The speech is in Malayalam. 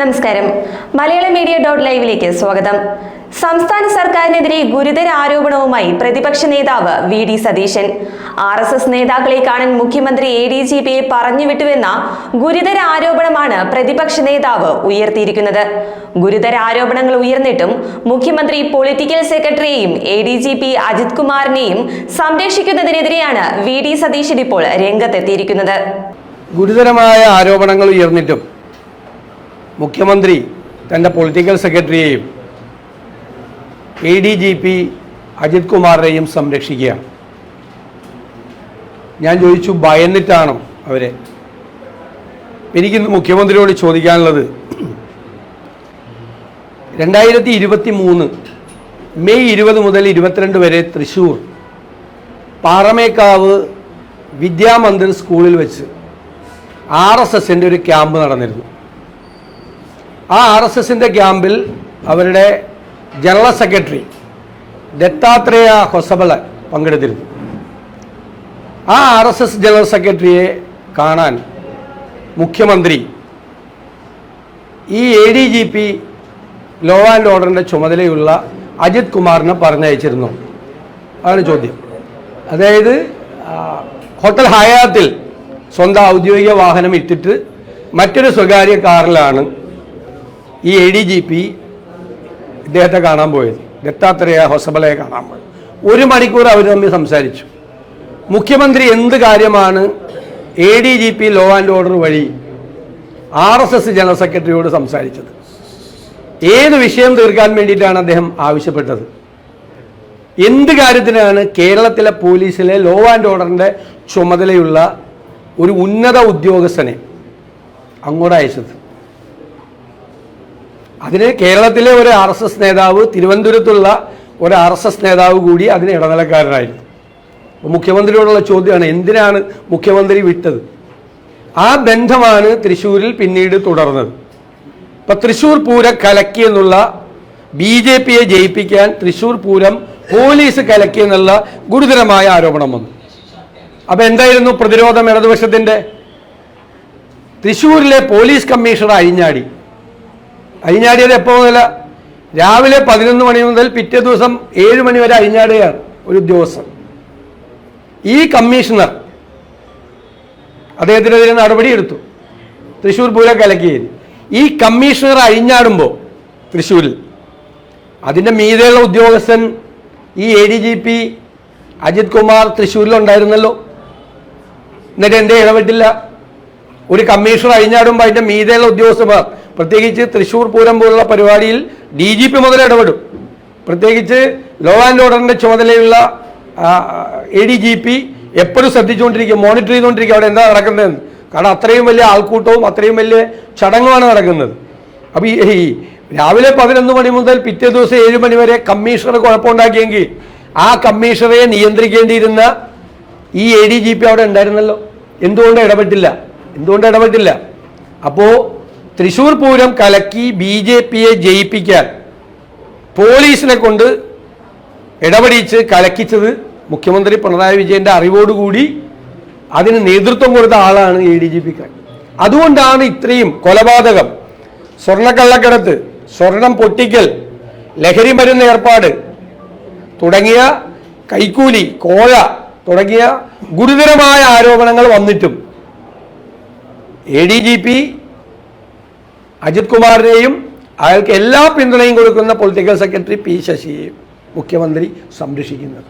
നമസ്കാരം. മലയാള മീഡിയ ഡോട്ട് ലൈവിലേക്ക് സ്വാഗതം. സംസ്ഥാന സർക്കാരിനെതിരെ ഗുരുതര ആരോപണവുമായി പ്രതിപക്ഷ നേതാവ് V D Satheesan. R S S നേതാക്കളെ കാണാൻ മുഖ്യമന്ത്രി എ ഡി ജി പിയെ പറഞ്ഞുവിട്ടുവെന്ന ഗുരുതര ആരോപണമാണ് പ്രതിപക്ഷ നേതാവ് ഉയർത്തിയിരിക്കുന്നത്. ഗുരുതര ആരോപണങ്ങൾ ഉയർന്നിട്ടും മുഖ്യമന്ത്രി political സെക്രട്ടറിയെയും A D G P Ajith കുമാറിനെയും സംരക്ഷിക്കുന്നതിനെതിരെയാണ് വി ഡി സതീശൻ ഇപ്പോൾ രംഗത്തെത്തിയിരിക്കുന്നത്. ഗുരുതരമായ ആരോപണങ്ങൾ ഉയർന്നിട്ടും മുഖ്യമന്ത്രി തന്റെ political സെക്രട്ടറിയെയും A D G P Ajith കുമാറിനെയും സംരക്ഷിക്കുകയാണ്. ഞാൻ ചോദിച്ചു ഭയന്നിട്ടാണോ അവരെ? എനിക്കിന്ന് മുഖ്യമന്ത്രിയോട് ചോദിക്കാനുള്ളത് രണ്ടായിരത്തി ഇരുപത്തി മൂന്ന് മെയ് ഇരുപത് മുതൽ ഇരുപത്തിരണ്ട് വരെ തൃശ്ശൂർ പാറമേക്കാവ് വിദ്യാമന്ദിർ സ്കൂളിൽ വെച്ച് ആർ എസ് എസിന്റെ ഒരു ക്യാമ്പ് നടന്നിരുന്നു. ആ ആർ എസ് എസിന്റെ ക്യാമ്പിൽ അവരുടെ ജനറൽ സെക്രട്ടറി ദത്താത്രേയ ഹൊസബള പങ്കെടുത്തിരുന്നു. ആ ആർ എസ് എസ് ജനറൽ സെക്രട്ടറിയെ കാണാൻ മുഖ്യമന്ത്രി ഈ A D G P law and ഓർഡറിന്റെ ചുമതലയുള്ള അജിത് കുമാറിനെ പറഞ്ഞയച്ചിരുന്നു. അതാണ് ചോദ്യം. അതായത് ഹോട്ടൽ ഹയാത്തിൽ സ്വന്തം ഔദ്യോഗിക വാഹനം ഇട്ടിട്ട് മറ്റൊരു സ്വകാര്യ കാറിലാണ് ഈ എ ഡി ജി പി ഇദ്ദേഹത്തെ കാണാൻ പോയത്. ദത്താത്രേയ ഹൊസബലയെ കാണാൻ പോയത്. ഒരു മണിക്കൂർ അവർ തമ്മിൽ സംസാരിച്ചു. മുഖ്യമന്ത്രി എന്ത് കാര്യമാണ് A D G P law and order വഴി ആർ എസ് എസ് ജനറൽ സെക്രട്ടറിയോട് സംസാരിച്ചത്? ഏത് വിഷയം തീർക്കാൻ വേണ്ടിയിട്ടാണ് അദ്ദേഹം ആവശ്യപ്പെട്ടത്? എന്ത് കാര്യത്തിനാണ് കേരളത്തിലെ പോലീസിലെ ലോ ആൻഡ് ഓർഡറിന്റെ ചുമതലയുള്ള ഒരു ഉന്നത ഉദ്യോഗസ്ഥനെ അങ്ങോട്ട് അയച്ചത്? അതിന് കേരളത്തിലെ ഒരു ആർ എസ് എസ് നേതാവ് തിരുവനന്തപുരത്തുള്ള ഒരു ആർ എസ് എസ് നേതാവ് കൂടി അതിന് ഇടനിലക്കാരനായിരുന്നു. മുഖ്യമന്ത്രിയോടുള്ള ചോദ്യമാണ് എന്തിനാണ് മുഖ്യമന്ത്രി വിട്ടത്? ആ ബന്ധമാണ് തൃശ്ശൂരിൽ പിന്നീട് തുടർന്നത്. ഇപ്പം തൃശ്ശൂർ പൂരം കലക്കി എന്നുള്ള ബി ജെ പിയെ ജയിപ്പിക്കാൻ തൃശ്ശൂർ പൂരം പോലീസ് കലക്കി എന്നുള്ള ഗുരുതരമായ ആരോപണം വന്നു. അപ്പം എന്തായിരുന്നു പ്രതിരോധം ഇടതുപക്ഷത്തിന്റെ തൃശ്ശൂരിലെ പോലീസ് കമ്മീഷണർ അഴിഞ്ഞാടി. അഴിഞ്ഞാടിയത് എപ്പോൾ മുതല? രാവിലെ പതിനൊന്ന് മണി മുതൽ പിറ്റേ ദിവസം ഏഴ് മണി വരെ അഴിഞ്ഞാടുകയാണ് ഒരു ഉദ്യോഗസ്ഥൻ. ഈ കമ്മീഷണർ അദ്ദേഹത്തിനെതിരെ നടപടിയെടുത്തു. തൃശ്ശൂർ പൂരം കലക്കിയത് ഈ കമ്മീഷണർ അഴിഞ്ഞാടുമ്പോൾ തൃശ്ശൂരിൽ അതിന്റെ മീതെയുള്ള ഉദ്യോഗസ്ഥൻ ഈ A D G P Ajith Kumar തൃശ്ശൂരിലുണ്ടായിരുന്നല്ലോ. എന്നിട്ട് എന്തേ ഇടപെട്ടില്ല. ഒരു കമ്മീഷണർ അഴിഞ്ഞാടുമ്പോൾ അതിന്റെ മീതെയുള്ള ഉദ്യോഗസ്ഥന്മാർ പ്രത്യേകിച്ച് തൃശ്ശൂർ പൂരം പോലുള്ള പരിപാടിയിൽ ഡി ജി പി മുതൽ ഇടപെടും. പ്രത്യേകിച്ച് ലോ ആൻഡ് ഓർഡറിന്റെ ചുമതലയുള്ള എ ഡി ജി പി എപ്പോഴും ശ്രദ്ധിച്ചുകൊണ്ടിരിക്കും മോണിറ്റർ ചെയ്തുകൊണ്ടിരിക്കും അവിടെ എന്താ നടക്കുന്നതെന്ന്. കാരണം അത്രയും വലിയ ആൾക്കൂട്ടവും അത്രയും വലിയ ചടങ്ങുമാണ് നടക്കുന്നത്. അപ്പോൾ ഈ രാവിലെ പതിനൊന്ന് മണി മുതൽ പിറ്റേ ദിവസം ഏഴ് മണി വരെ കമ്മീഷണർ കുഴപ്പമുണ്ടാക്കിയെങ്കിൽ ആ കമ്മീഷണറെ നിയന്ത്രിക്കേണ്ടിയിരുന്ന ഈ എ ഡി ജി പി അവിടെ ഉണ്ടായിരുന്നല്ലോ. എന്തുകൊണ്ട് ഇടപെട്ടില്ല? എന്തുകൊണ്ട് ഇടപെട്ടില്ല? അപ്പോൾ തൃശ്ശൂർ പൂരം കലക്കി ബി ജെ പിയെ ജയിപ്പിക്കാൻ പോലീസിനെ കൊണ്ട് ഇടപെടിച്ച് കലക്കിച്ചത് മുഖ്യമന്ത്രി പിണറായി വിജയന്റെ അറിവോടുകൂടി അതിന് നേതൃത്വം കൊടുത്ത ആളാണ് എ ഡി ജി പിക്കാരൻ. അതുകൊണ്ടാണ് ഇത്രയും കൊലപാതകം. സ്വർണക്കള്ളക്കടത്ത് സ്വർണം പൊട്ടിക്കൽ ലഹരി മരുന്ന് ഏർപ്പാട് തുടങ്ങിയ കൈക്കൂലി കോഴ തുടങ്ങിയ ഗുരുതരമായ ആരോപണങ്ങൾ വന്നിട്ടും A D G P Ajith കുമാറിനെയും അയാൾക്ക് എല്ലാ പിന്തുണയും കൊടുക്കുന്ന പൊളിറ്റിക്കൽ സെക്രട്ടറി പി ശശിയെയും മുഖ്യമന്ത്രി സംരക്ഷിക്കുന്നത്.